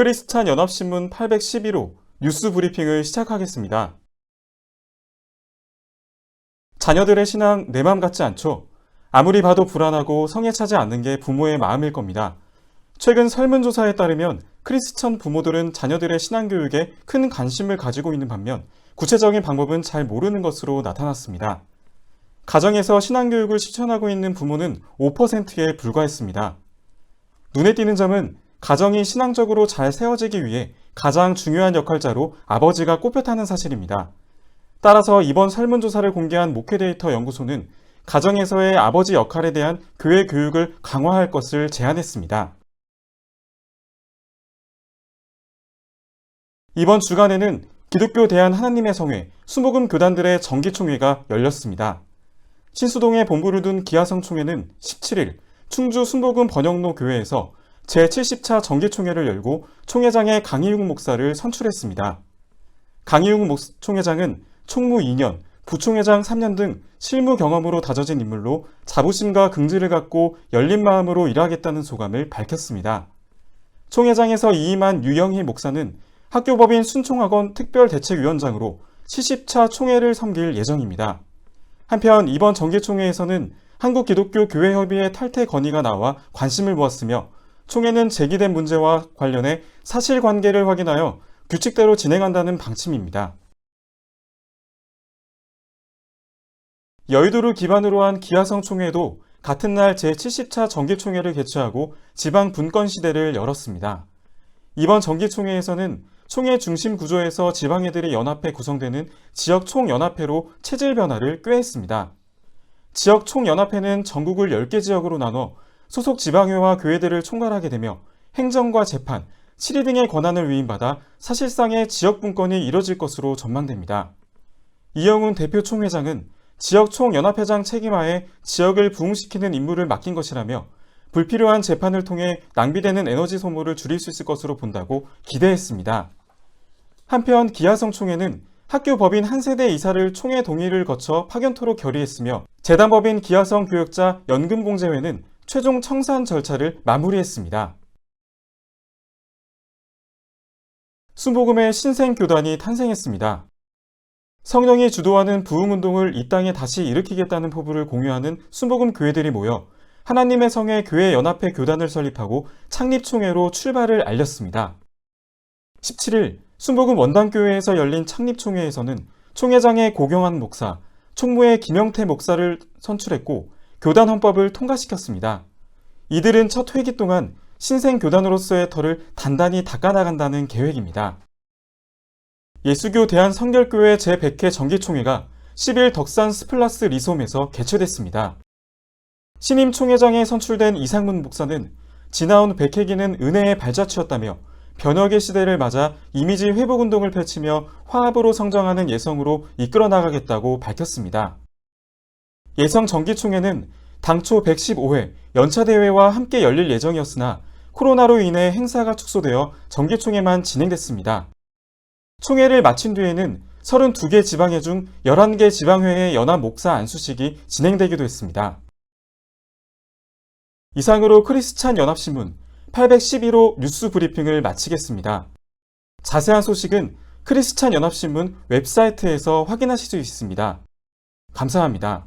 크리스찬 연합신문 811호 뉴스 브리핑을 시작하겠습니다. 자녀들의 신앙 내 맘 같지 않죠? 아무리 봐도 불안하고 성에 차지 않는 게 부모의 마음일 겁니다. 최근 설문조사에 따르면 크리스천 부모들은 자녀들의 신앙교육에 큰 관심을 가지고 있는 반면 구체적인 방법은 잘 모르는 것으로 나타났습니다. 가정에서 신앙교육을 실천하고 있는 부모는 5%에 불과했습니다. 눈에 띄는 점은 가정이 신앙적으로 잘 세워지기 위해 가장 중요한 역할자로 아버지가 꼽혔다는 사실입니다. 따라서 이번 설문조사를 공개한 목회데이터 연구소는 가정에서의 아버지 역할에 대한 교회 교육을 강화할 것을 제안했습니다. 이번 주간에는 기독교 대한 하나님의 성회, 수목금 교단들의 정기총회가 열렸습니다. 신수동에 본부를 둔 기아성 총회는 17일 충주 순복음 번영로 교회에서 제70차 정기총회를 열고 총회장의 강희웅 목사를 선출했습니다. 강희웅 목- 총회장은 총무 2년, 부총회장 3년 등 실무 경험으로 다져진 인물로 자부심과 긍지를 갖고 열린 마음으로 일하겠다는 소감을 밝혔습니다. 총회장에서 이임한 유영희 목사는 학교법인 순총학원 특별대책위원장으로 70차 총회를 섬길 예정입니다. 한편 이번 정기총회에서는 한국기독교교회협의회 탈퇴 건의가 나와 관심을 모았으며 총회는 제기된 문제와 관련해 사실관계를 확인하여 규칙대로 진행한다는 방침입니다. 여의도를 기반으로 한 기아성 총회도 같은 날 제70차 정기총회를 개최하고 지방 분권 시대를 열었습니다. 이번 정기총회에서는 총회 중심 구조에서 지방회들이 연합해 구성되는 지역 총연합회로 체질 변화를 꾀했습니다. 지역 총연합회는 전국을 10개 지역으로 나눠 소속 지방회와 교회들을 총괄하게 되며 행정과 재판, 치리 등의 권한을 위임받아 사실상의 지역 분권이 이뤄질 것으로 전망됩니다. 이영훈 대표 총회장은 지역 총연합회장 책임하에 지역을 부흥시키는 임무를 맡긴 것이라며 불필요한 재판을 통해 낭비되는 에너지 소모를 줄일 수 있을 것으로 본다고 기대했습니다. 한편 기아성 총회는 학교 법인 한 세대 이사를 총회 동의를 거쳐 파견토로 결의했으며 재단법인 기아성 교역자 연금공제회는 최종 청산 절차를 마무리했습니다. 순복음의 신생교단이 탄생했습니다. 성령이 주도하는 부흥운동을 이 땅에 다시 일으키겠다는 포부를 공유하는 순복음 교회들이 모여 하나님의 성의 교회 연합회 교단을 설립하고 창립총회로 출발을 알렸습니다. 17일 순복음 원당교회에서 열린 창립총회에서는 총회장의 고경환 목사, 총무의 김영태 목사를 선출했고 교단 헌법을 통과시켰습니다. 이들은 첫 회기 동안 신생 교단으로서의 털을 단단히 닦아나간다는 계획입니다. 예수교 대한 성결교회 제100회 정기총회가 10일 덕산 스플라스 리솜에서 개최됐습니다. 신임 총회장에 선출된 이상문 목사는 지나온 100회기는 은혜의 발자취였다며 변혁의 시대를 맞아 이미지 회복 운동을 펼치며 화합으로 성장하는 예성으로 이끌어 나가겠다고 밝혔습니다. 예성 정기총회는 당초 115회 연차대회와 함께 열릴 예정이었으나 코로나로 인해 행사가 축소되어 정기총회만 진행됐습니다. 총회를 마친 뒤에는 32개 지방회 중 11개 지방회의 연합 목사 안수식이 진행되기도 했습니다. 이상으로 크리스찬 연합신문 811호 뉴스 브리핑을 마치겠습니다. 자세한 소식은 크리스찬 연합신문 웹사이트에서 확인하실 수 있습니다. 감사합니다.